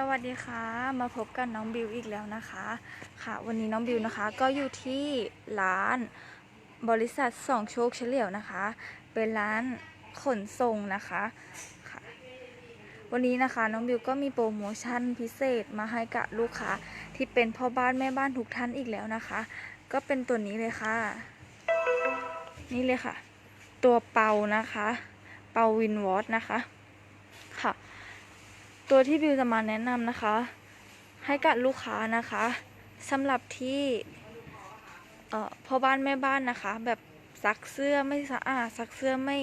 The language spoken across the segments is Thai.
สวัสดีค่ะ มาพบกันน้องบิวอีกแล้วนะคะ ค่ะ วันนี้น้องบิวนะคะ ก็อยู่ที่ร้านบริษัทสองโชคเฉลียวนะคะ เป็นร้านขนส่งนะคะค่ะ วันนี้นะคะน้องบิวก็มีโปรโมชั่นพิเศษมาให้กับลูกค้าที่เป็นพ่อบ้านแม่บ้านทุกท่านอีกแล้วนะคะ ก็เป็นตัวนี้เลยค่ะ นี่เลยค่ะ ตัวเปานะคะ เปาวินวอตนะคะ ค่ะ ตัวที่บิวจะมาแนะนำนะคะ ให้กับลูกค้านะคะสำหรับที่เอ่อพ่อบ้านแม่บ้านนะคะ แบบซักเสื้อไม่สะอาดซักเสื้อไม่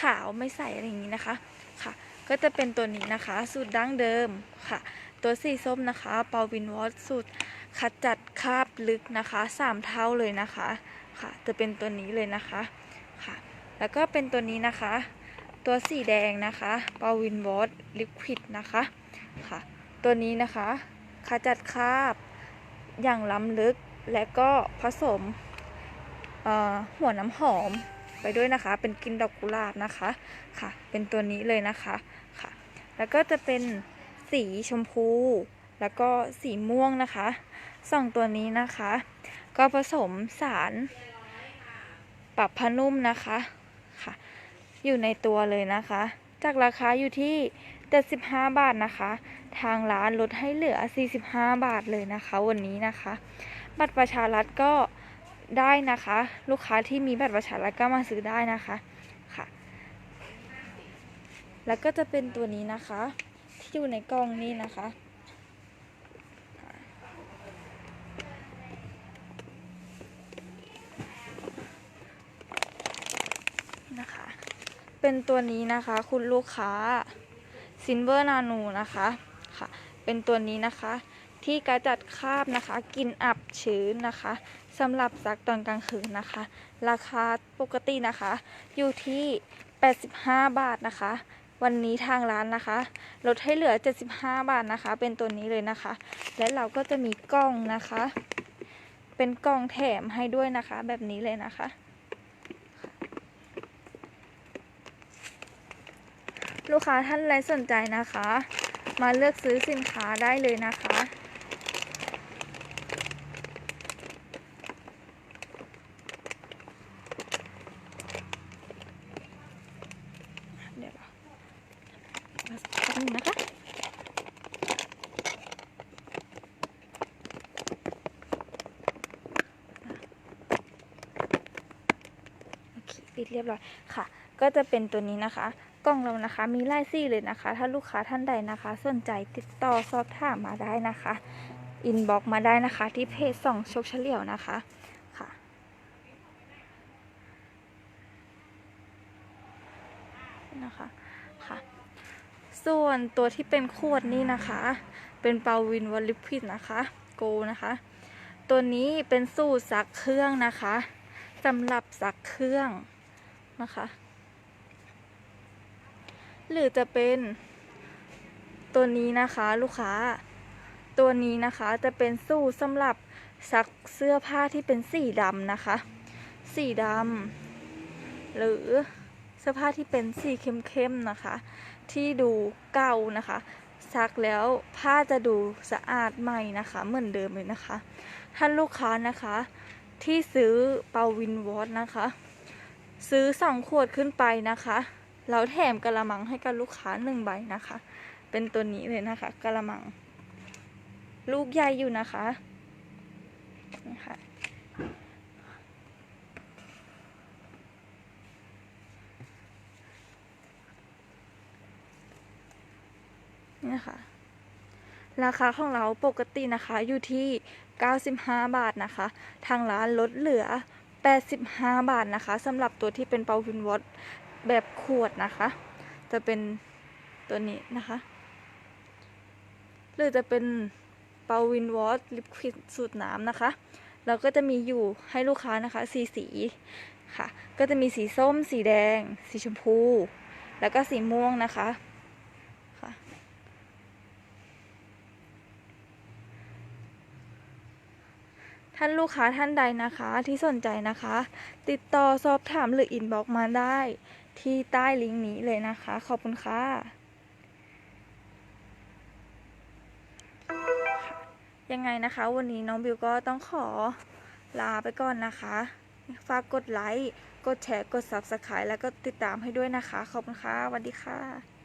ขาวไม่ใสอะไรอย่างนี้นะคะค่ะ ก็จะเป็นตัวนี้นะคะ สูตรดั้งเดิมค่ะ ตัวสีส้มนะคะเปาวินวอตสูตรขจัดคราบลึกนะคะสามเท่าเลยนะคะ ค่ะ จะเป็นตัวนี้เลยนะคะค่ะ แล้วก็เป็นตัวนี้นะคะ ตัวสีแดงนะคะปาวินวอตลิควิดนะคะค่ะ ตัวนี้นะคะขจัดคราบอย่างล้ำลึกและก็ผสมหัวน้ำหอมไปด้วยนะคะ เป็นกลินดอกกุหลาบนะคะค่ะ เป็นตัวนี้เลยนะคะค่ะ แล้วก็จะเป็นสีชมพู แล้วก็สีม่วงนะคะสองตัวนี้นะคะ ก็ผสมสารปรับผ้านุ่มนะคะ อยู่ในตัวเลยนะคะ จากราคาอยู่ที่75 บาทนะคะ ทางร้านลดให้เหลือ 45 บาทเลยนะคะ วันนี้นะคะ บัตรประชารัฐก็ได้นะคะ ลูกค้าที่มีบัตรประชารัฐก็มาซื้อได้นะคะค่ะ แล้วก็จะเป็นตัวนี้นะคะ ที่อยู่ในกล่องนี้นะคะนะคะ เป็นตัวนี้นะคะ คุณลูกค้าซินเวอร์นานูนะคะค่ะ เป็นตัวนี้นะคะ ที่กระจัดคราบนะคะกินอับชื้นนะคะสำหรับซักตอนกลางคืนนะคะ ราคาปกตินะคะ อยู่ที่ 85 บาทนะคะ วันนี้ทางร้านนะคะ ลดให้เหลือ 75 บาทนะคะ เป็นตัวนี้เลยนะคะ และเราก็จะมีกล้องนะคะ เป็นกล่องแถมให้ด้วยนะคะ แบบนี้เลยนะคะ ลูกค้าท่านใดสนใจนะคะ มาเลือกซื้อสินค้าได้เลยนะคะ เดี๋ยวมาสักครู่นะคะโอเคปิดเรียบร้อยค่ะ ก็จะเป็นตัวนี้นะคะ กล่องเรานะคะ มีไล่ซี่เลยนะคะ ถ้าลูกค้าท่านใดนะคะ สนใจติดต่อสอบถามมาได้นะคะ อินบ็อกมาได้นะคะ ที่เพจส่องโชคเฉลียวนะคะค่ะ นะคะค่ะ ส่วนตัวที่เป็นขวดนี่นะคะ เป็นเปาวินวอลลิควิดนะคะโกนะคะ ตัวนี้เป็นสูตรซักเครื่องนะคะสำหรับซักเครื่องนะคะ หรือจะเป็นตัวนี้นะคะลูกค้า ตัวนี้นะคะจะเป็นสูตรสำหรับซักเสื้อผ้าที่เป็นสีดำนะคะ สีดำหรือเสื้อผ้าที่เป็นสีเข้มๆนะคะ ที่ดูเก่านะคะซักแล้วผ้าจะดูสะอาดใหม่นะคะ เหมือนเดิมเลยนะคะ ท่านลูกค้านะคะ ที่ซื้อเปาวินวอตนะคะ ซื้อสองขวดขึ้นไปนะคะ แล้วแถมกระมังให้กับลูกค้าหนึ่งใบนะคะ เป็นตัวนี้เลยนะคะกระมัง ลูกใหญ่อยู่นะคะนี่ค่ะนี่นะคะราคาของเราปกตินะคะอยู่ที่ 95 บาทนะคะ ทางร้านลดเหลือ 85 บาทนะคะสำหรับตัวที่เป็นเปาวินวอต แบบขวดนะคะ จะเป็นตัวนี้นะคะ หรือจะเป็นเปาวินวอตลิปควิดสูตรน้ำนะคะเราก็จะมีอยู่ให้ลูกค้านะคะสีสีค่ะ ก็จะมีสีส้ม สีแดง สีชมพู แล้วก็สีม่วงนะคะค่ะ ท่านลูกค้าท่านใดนะคะที่สนใจนะคะ ติดต่อสอบถามหรืออินบ็อกมาได้ ที่ใต้ลิงก์นี้เลยนะคะ ขอบคุณค่ะ ยังไงนะคะ วันนี้น้องบิวก็ต้องขอลาไปก่อนนะคะ ฝากกดไลค์ กดแชร์ กด Subscribe แล้วก็ติดตามให้ด้วยนะคะ ขอบคุณค่ะสวัสดีค่ะ